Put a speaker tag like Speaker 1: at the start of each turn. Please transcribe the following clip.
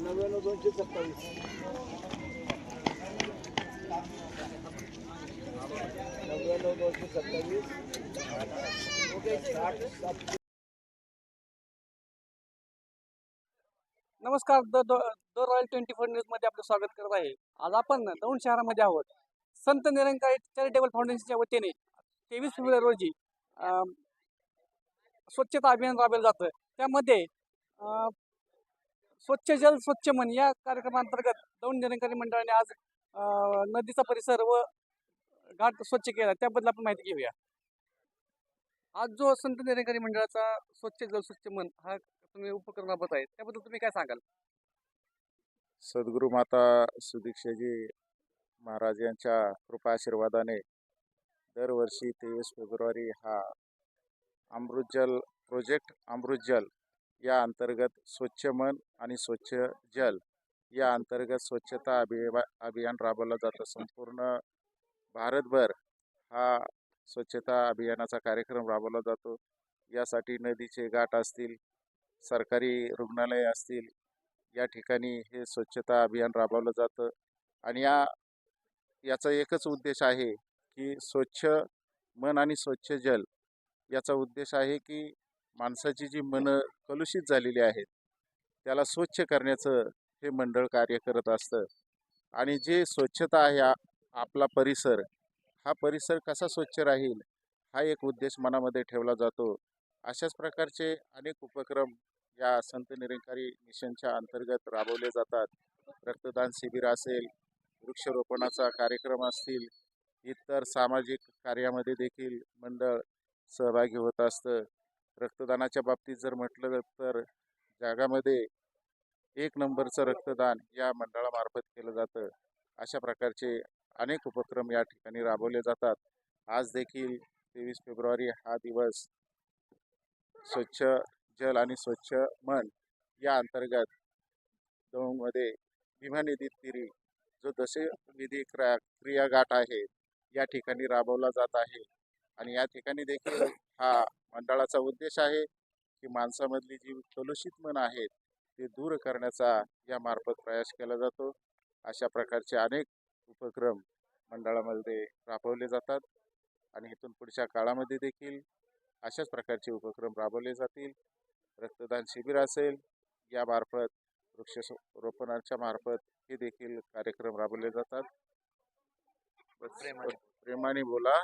Speaker 1: नव्याण्णव दोनशे सत्तावीस नव्याण्णव दोनशे सत्तावीस
Speaker 2: नमस्कार the the the royal twenty four न्यूजमध्ये आपलं स्वागत करत आहे. आज आपण दौंड शहरामध्ये आहोत. संत निरंकारी चॅरिटेबल फाउंडेशनच्या वतीने तेवीस फेब्रुवारी रोजी स्वच्छता अभियान राबवलं जातं. त्यामध्ये स्वच्छ जल स्वच्छ मन या कार्यक्रमांतर्गत दौंड निरंकारी मंडळाने आज नदीचा परिसर व घाट स्वच्छ केला. त्याबद्दल आपण माहिती घेऊया. आज जो संत निरंकारी मंडळाचा स्वच्छ जल स्वच्छ मन हा तुम्ही उपक्रम राबवत आहे त्याबद्दल तुम्ही काय सांगाल?
Speaker 3: सद्गुरू माता सुदीक्षाजी महाराज यांच्या कृपा आशीर्वादाने दरवर्षी तेवीस फेब्रुवारी हा अमृतजल प्रोजेक्ट अमृतजल या अंतर्गत स्वच्छ मन आणि स्वच्छ जल या अंतर्गत स्वच्छता अभिया अभियान राबवलं जातं. संपूर्ण भारतभर हा स्वच्छता अभियानाचा कार्यक्रम राबवला जातो. यासाठी नदीचे घाट असतील सरकारी रुग्णालय असतील या ठिकाणी हे स्वच्छता अभियान राबवलं जातं. आणि या याचा एकच उद्देश आहे की स्वच्छ मन आणि स्वच्छ जल याचा उद्देश आहे की माणसाची जी मनं कलुषित झालेली आहेत त्याला स्वच्छ करण्याचं हे मंडळ कार्य करत असतं. आणि जे स्वच्छता आहे आपला परिसर हा परिसर कसा स्वच्छ राहील हा एक उद्देश मनामध्ये ठेवला जातो. अशाच प्रकारचे अनेक उपक्रम या संत निरंकारी मिशनच्या अंतर्गत राबवले जातात. रक्तदान शिबिर असेल वृक्षरोपणाचा कार्यक्रम असतील इतर सामाजिक कार्यामध्ये देखील मंडळ सहभागी होत असतं. रक्तदानाच्या बाबतीत जर म्हटलं तर जगामध्ये एक नंबरचं रक्तदान या मंडळामार्फत केलं जातं. अशा प्रकारचे अनेक उपक्रम या ठिकाणी राबवले जातात. आज देखील तेवीस फेब्रुवारी हा दिवस स्वच्छ जल आणि स्वच्छ मन या अंतर्गत दौंडमध्ये भीमानिधी तिरी जो दशे विधी क्रिया क्रिया आहे या ठिकाणी राबवला जात आहे. आणि या ठिकाणी देखील हा मंडळाचा उद्देश आहे की माणसामधली जी कलुषित मन आहेत ते दूर करण्याचा या मार्फत प्रयास केला जातो. अशा प्रकारचे अनेक उपक्रम मंडळामध्ये राबवले जातात. आणि इथून पुढच्या काळामध्ये देखील अशाच प्रकारचे उपक्रम राबवले जातील. रक्तदान शिबिर असेल यामार्फत वृक्ष रोपणाच्या मार्फत हे देखील कार्यक्रम राबवले जातात. प्रेमाने बोला.